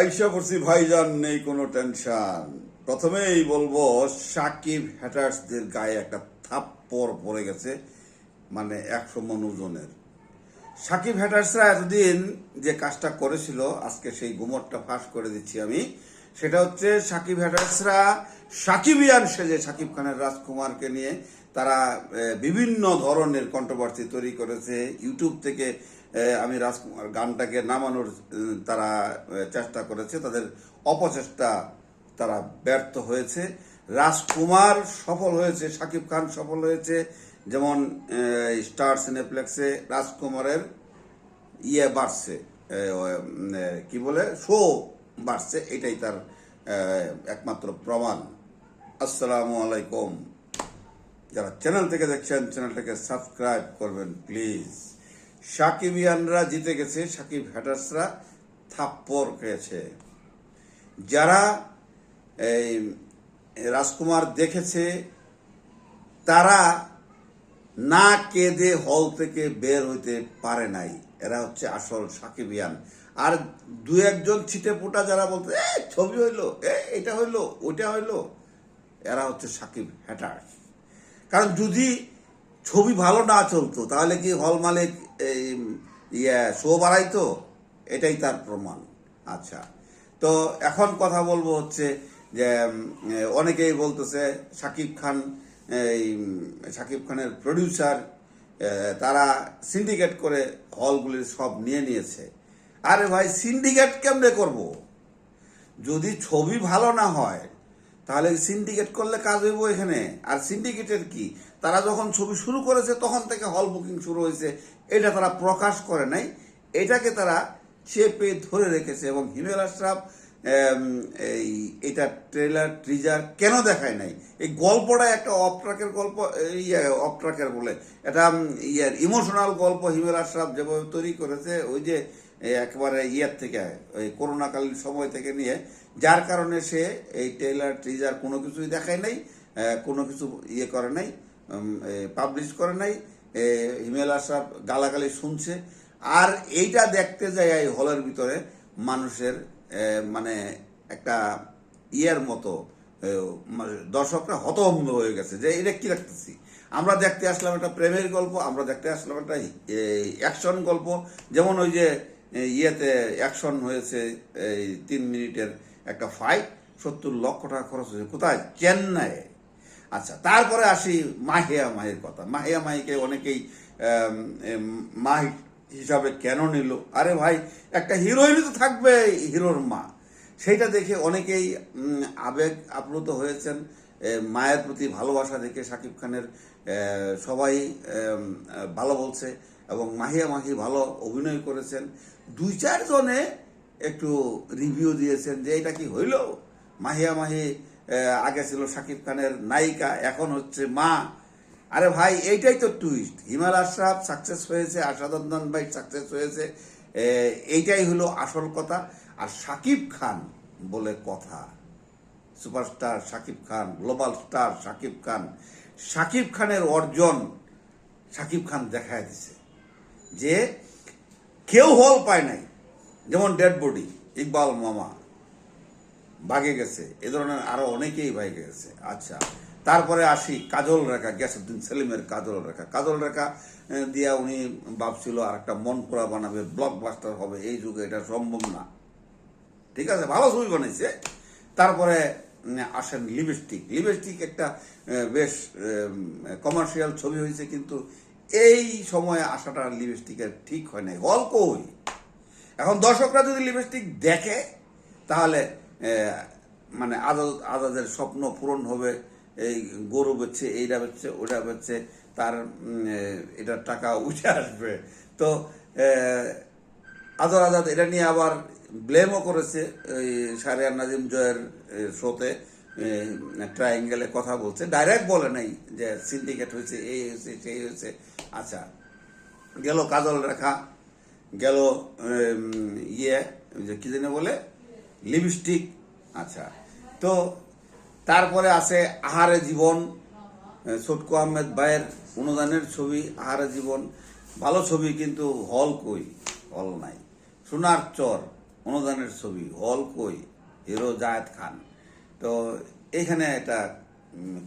আইসা করছি, ভাইজান, নেই কোনো টেনশন। প্রথমেই বলব, সাকিব হ্যাটার্সদের গায়ে একটা থাপ্পড় পড়ে গেছে মানে একশো মন ওজনের সাকিব হ্যাটার্সরা এতদিন যে কাজটা করেছিল, আজকে সেই গুমরটা ফাঁস করে দিচ্ছি আমি। সেটা হচ্ছে, সাকিব হ্যাটার্সরা সাকিবিয়ান সেজে সাকিব খানের রাজকুমারকে নিয়ে তারা বিভিন্ন ধরনের কন্ট্রোভার্সি তৈরি করেছে। ইউটিউব থেকে আমি রাজকুমার গানটাকে নামানোর তারা চেষ্টা করেছে, তাদের অপচেষ্টা তারা ব্যর্থ হয়েছে। রাজকুমার সফল হয়েছে সাকিব খান সফল হয়েছে, যেমন স্টার সিনেপ্লেক্সে রাজকুমারের ইয়ে বাড়ছে কি বলে, শো বাড়ছে, এটাই তার একমাত্র প্রমাণ। আসসালামু আলাইকুম। যারা চ্যানেল থেকে দেখছেন, চ্যানেলটাকে সাবস্ক্রাইব করবেন, প্লিজ। সাকিবিয়ানরা জিতে গেছে, সাকিব হ্যাটার্সরা থাপ্পড় খেয়েছে। যারা, এই, রাজকুমার দেখেছে, তারা না কেঁদে হল থেকে বের হইতে পারে নাই। এরা হচ্ছে আসল সাকিবিয়ান আর দু একজন ছিটে পোটা যারা বলতে এ ছবি হইল এ এটা হইল, ওইটা হইল, এরা হচ্ছে সাকিব হ্যাটার্স কারণ যদি ছবি ভালো না চলতো, তাহলে কি হল মালিক এই ইয়ে শো বাড়াইতো এটাই তার প্রমাণ। আচ্ছা। তো এখন কথা বলব হচ্ছে যে অনেকেই বলতেছে, সাকিব খান, এই সাকিব খানের প্রডিউসার তারা সিন্ডিকেট করে হলগুলির সব নিয়ে নিয়েছে। আরে ভাই সিন্ডিকেট কেমনে করব? যদি ছবি ভালো না হয় তাহলে সিন্ডিকেট করলে কাজ হইব এখানে। আর সিন্ডিকেটের কি? তারা যখন ছবি শুরু করেছে, তখন থেকে হল বুকিং শুরু হয়েছে। এটা তারা প্রকাশ করে নাই। এটাকে তারা চেপে ধরে রেখেছে এবং হিমেল আশরাফ এই, এটা ট্রেলার ট্রিজার কেন দেখায় নাই? এই গল্পটা একটা অফ ট্রাকের গল্প ইয়ে অফ ট্রাকের বলে। এটা ইয়ার ইমোশনাল গল্প হিমেল আশরাফ যেভাবে তৈরি করেছে, ওই যে একেবারে ইয়ের থেকে, ওই করোনাকালীন সময় থেকে নিয়ে, যার কারণে সে এই ট্রেলার ট্রিজার কোনো কিছুই দেখায় নাই কোনো কিছু ইয়ে করে নাই পাবলিশ করে নাই হিমেল আশরাফ গালাগালি শুনছে। আর এইটা দেখতে যায় এই হলের ভিতরে মানুষের মানে একটা ইয়ের মতো মানে দর্শকরা হতভম্ব হয়ে গেছে যে, এটা কি দেখতেছি? আমরা দেখতে আসলাম একটা প্রেমের গল্প, আমরা দেখতে আসলাম একটা অ্যাকশন গল্প। যেমন ওই যে ইয়েতে অ্যাকশন হয়েছে, এই তিন মিনিটের একটা ফাইট সত্তর লক্ষ টাকা খরচ হয়েছে। কোথায়? চেন্নাইয়ে। আচ্ছা তারপরে আসি মাহিয়া মাহির কথা। মাহিয়া মাহিকে অনেকেই মাহি হিসাবে কেন নিল? আরে ভাই, একটা হিরোইনই তো থাকবে, হিরোর মা। সেইটা দেখে অনেকেই আবেগ আপ্লুত হয়েছেন। মায়ের প্রতি ভালোবাসা দেখে শাকিব খানের সবাই ভালো বলছে। এবং মাহিয়া মাহি ভালো অভিনয় করেছেন। দুই চারজনে একটু রিভিউ দিয়েছেন যে এটা কি হইল? মাহিয়া মাহি আগে ছিল শাকিব খানের নায়িকা, এখন হচ্ছে মা। আরে ভাই, এইটাই তো টুইস্ট হিমাল আশরাফ সাকসেস হয়েছে আশাদন্দন ভাই সাকসেস হয়েছে এইটাই হলো আসল কথা। আর শাকিব খান বলে কথা। Superstar Shakib Khan, global star Shakib Khan. Shakib খানের অর্জন শাকিব খান দেখায় দিছে। যে কেউ হল পায় নাই। যেমন ডেড বডি ইকবাল মামা, ভাগে গেছে। এ ধরনের আরও অনেকেই ভাগে গেছে। আচ্ছা তারপরে আসি কাজল রেখা গ্যাসুদ্দিন সেলিমের কাজল রেখা। কাজল রেখা দিয়া উনি ভাবছিল আর একটা মন পোড়া বানাবে ব্লকবাস্টার হবে। এই যুগে এটা সম্ভব না। ঠিক আছে, ভালো ছবি বানাইছে। তারপরে আসেন লিপস্টিক। লিপস্টিক একটা বেশ কমার্শিয়াল ছবি হয়েছে কিন্তু এই সময়ে আসাটা লিপস্টিকের ঠিক হয় নাই হল কই এখন দর্শকরা যদি লিপস্টিক দেখে, তাহলে মানে আজাদ আজাদের স্বপ্ন পূরণ হবে, এই গরু বেচছে, এইটা বেচছে ওটা বেচছে, তার এটার টাকা উঠে আসবে। তো আজর আজাদ এটা নিয়ে আবার ব্লেমও করেছে সারিয়ার নাজিম জয়ের শোতে ট্রায়াঙ্গেলে কথা বলছে। ডাইরেক্ট বলে নাই যে সিন্ডিকেট হয়েছে, এই হয়েছে, সেই হয়েছে। আচ্ছা গেল কাজল রেখা, গেল ইয়ে যে কি জানি বলে? লিপস্টিক আচ্ছা। তো তারপরে আছে আহারে জীবন ছোটকু আহমেদ ভাইয়ের অনুদানের ছবি, আহারে জীবন। ভালো ছবি কিন্তু হল কই? হল নাই। সোনার চর, অনুদানের ছবি, হল কই? হিরো জায়েদ খান। তো এখানে একটা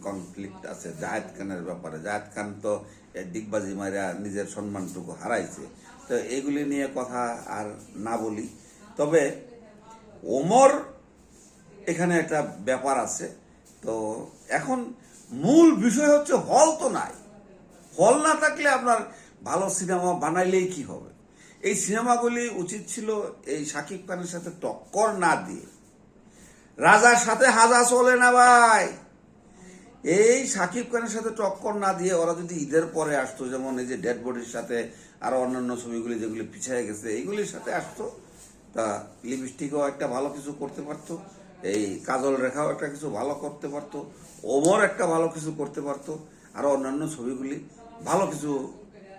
কনফ্লিক্ট আছে জায়েদ খানের ব্যাপারে। জায়েদ খান তো এ ডিগবাজি মারিয়া নিজের সম্মানটুকু হারাইছে। তো এগুলি নিয়ে কথা আর না বলি। তবে ওমর এখানে একটা ব্যাপার আছে। তো এখন মূল বিষয় হচ্ছে হল তো নাই। হল না থাকলে আপনার ভালো সিনেমা বানাইলেই কি হবে? এই সিনেমাগুলি উচিত ছিল এই শাকিব খানের সাথে টক্কর না দিয়ে। রাজার সাথে হাজা চলে না ভাই। এই শাকিব খানের সাথে টক্কর না দিয়ে ওরা যদি ঈদের পরে আসতো, যেমন এই যে ডেড বডির সাথে আরও অন্যান্য ছবিগুলি যেগুলি পিছিয়ে গেছে, এইগুলির সাথে আসতো। তা লিপস্টিকও একটা ভালো কিছু করতে পারতো, এই কাজল রেখাও একটা কিছু ভালো করতে পারতো, ওমর একটা ভালো কিছু করতে পারতো, আরও অন্যান্য ছবিগুলি ভালো কিছু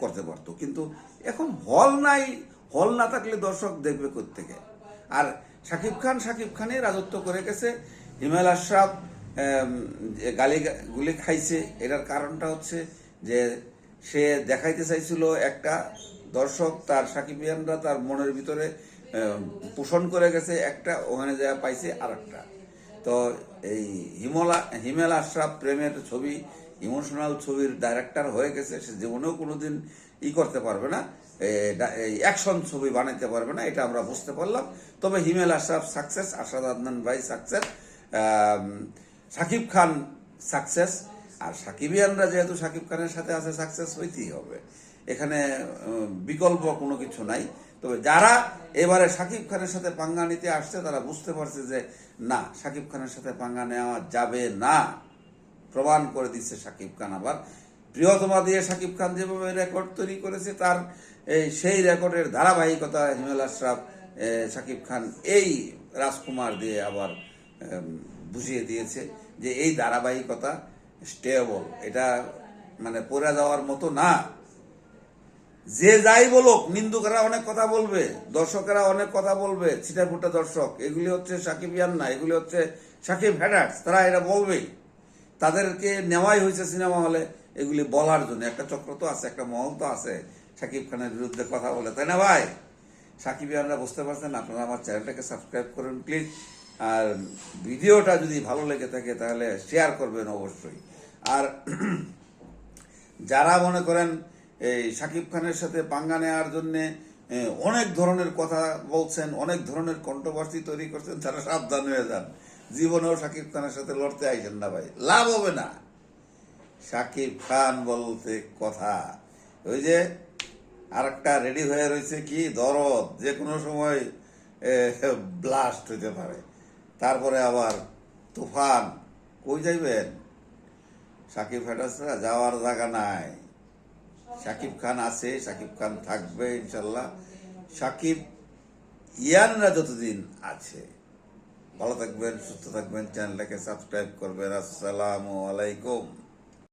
করতে পারতো। কিন্তু এখন হল নাই, হল না থাকলে দর্শক দেখবে থেকে আর শাকিব খান শাকিব খানই রাজত্ব করে গেছে। হিমেল আশরাফ গালি গুলি খাইছে, এটার কারণটা হচ্ছে যে সে দেখাইতে চাইছিল একটা দর্শক, তার সাকিব সাকিবিয়ানরা তার মনের ভিতরে পোষণ করে গেছে, একটা ওখানে যা পাইছে আর একটা তো এই হিমলা, হিমেল আশরাফ প্রেমের ছবি, ইমোশনাল ছবির ডাইরেক্টর হয়ে গেছে, সে জীবনেও কোনোদিন ই করতে পারবে না অ্যাকশন ছবি বানাইতে পারবে না, এটা আমরা বুঝতে পারলাম। তবে হিমেল আশরাফ সাকসেস আশাদ আদনান ভাই সাকসেস সাকিব খান সাকসেস আর সাকিবিয়ানরা যেহেতু সাকিব খানের সাথে আছে সাকসেস হইতেই হবে। এখানে বিকল্প কোনো কিছু নাই। তবে যারা এবারে সাকিব খানের সাথে পাঙ্গা নিতে আসছে, তারা বুঝতে পারছে যে, না, সাকিব খানের সাথে পাঙ্গা নেওয়া যাবে না। প্রমাণ করে দিচ্ছে সাকিব খান আবার। প্রিয়তমা দিয়ে সাকিব খান যেভাবে রেকর্ড তৈরি করেছে, তার, এই, সেই রেকর্ডের ধারাবাহিকতা হিমেল আশরাফ সাকিব খান, এই রাজকুমার দিয়ে আবার বুঝিয়ে দিয়েছে যে এই ধারাবাহিকতা স্টেবল এটা মানে পড়ে যাওয়ার মতো না। যে যাই বলুক, নিন্দুকেরা অনেক কথা বলবে, দর্শকেরা অনেক কথা বলবে, ছিটাফুটা দর্শক, এগুলি হচ্ছে সাকিব ইয়ান না, এগুলি হচ্ছে সাকিব হ্যাডার্স তারা এটা বলবেই। তাদেরকে নেওয়াই হয়েছে সিনেমা হলে এগুলি বলার জন্য। একটা চক্র তো আছে, একটা মহল তো আছে, সাকিব খানের বিরুদ্ধে কথা বলে, তাই না ভাই? সাকিব ইয়ানরা বুঝতে পারছেন, আপনারা আমার চ্যানেলটাকে সাবস্ক্রাইব করুন প্লিজ আর ভিডিওটা যদি ভালো লেগে থাকে, তাহলে শেয়ার করবেন অবশ্যই। আর যারা মনে করেন এই শাকিব খানের সাথে পাঙ্গা নেওয়ার জন্যে অনেক ধরনের কথা বলছেন, অনেক ধরনের কন্ট্রোভার্সি তৈরি করছেন, তারা সাবধান হয়ে যান। জীবনেও শাকিব খানের সাথে লড়তে আইছেন না ভাই। লাভ হবে না। শাকিব খান বলতে কথা। ওই যে আরেকটা রেডি হয়ে রয়েছে কি? দরদ। যে কোনো সময় ব্লাস্ট হইতে পারে। তারপরে আবার তুফান। কই যাইবেন? সাকিব ফেটাসরা যাওয়ার জায়গা নাই। সাকিব খান আছে, সাকিব খান থাকবে ইনশাল্লাহ সাকিব ইয়ানরা যতদিন আছে। ভালো থাকবেন, সুস্থ থাকবেন, চ্যানেলটাকে সাবস্ক্রাইব করবেন। আসসালামু আলাইকুম।